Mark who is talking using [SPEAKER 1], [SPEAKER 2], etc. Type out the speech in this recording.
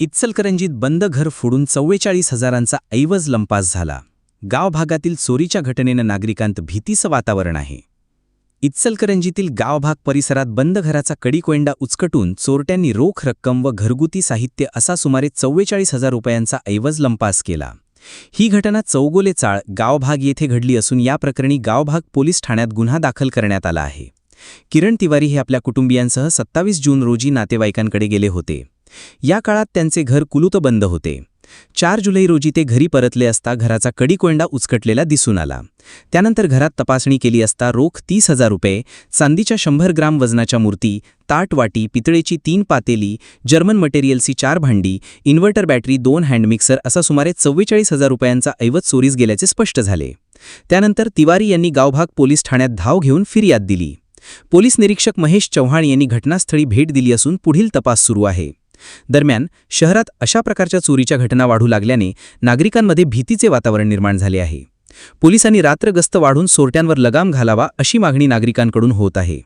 [SPEAKER 1] इचलकरंजीत बंद घर फोडून चव्वेचाळीस हजारांचा ऐवज लंपास झाला. गाव भागातील चोरीच्या घटनेनं नागरिकांत भीतीचं वातावरण आहे. इचलकरंजीतील गावभाग परिसरात बंद घराचा कडीकोंडा उचकटून चोरट्यांनी रोख रक्कम व घरगुती साहित्य असा सुमारे चव्वेचाळीस हजार रुपयांचा ऐवज लंपास केला. ही घटना चौगोले चाळ गावभाग येथे घडली असून या प्रकरणी गावभाग पोलीस ठाण्यात गुन्हा दाखल करण्यात आला आहे. किरण तिवारी हे आपल्या कुटुंबियांसह सत्तावीस जून रोजी नातेवाईकांकडे गेले होते. या काळात त्यांचे घर कुलूत बंद होते. चार जुलै रोजी ते घरी परतले असता घराचा कडीकोंडा उचकटलेला दिसून आला. त्यानंतर घरात तपासणी केली असता रोख तीस हजार रुपये चांदीच्या शंभर ग्राम वजनाच्या मूर्ती ताटवाटी पितळेची तीन पातेली जर्मन मटेरियलची चार भांडी इन्व्हर्टर बॅटरी दोन हँड मिक्सर असा सुमारे चव्वेचाळीस हजार रुपयांचा ऐवत चोरीस गेल्याचे स्पष्ट झाले. त्यानंतर तिवारी यांनी गावभाग पोलीस ठाण्यात धाव घेऊन फिर्याद दिली. पोलीस निरीक्षक महेश चव्हाण यांनी घटनास्थळी भेट दिली असून पुढील तपास सुरू आहे. दरम्यान शहरात अशा प्रकारच्या चोरीच्या घटना वाढू लागल्याने नागरिकांमध्ये भीतीचे वातावरण निर्माण झाले आहे. पोलिसांनी रात्र गस्त वाढून सोरट्यांवर लगाम घालावा अशी मागणी नागरिकांकडून होत आहे.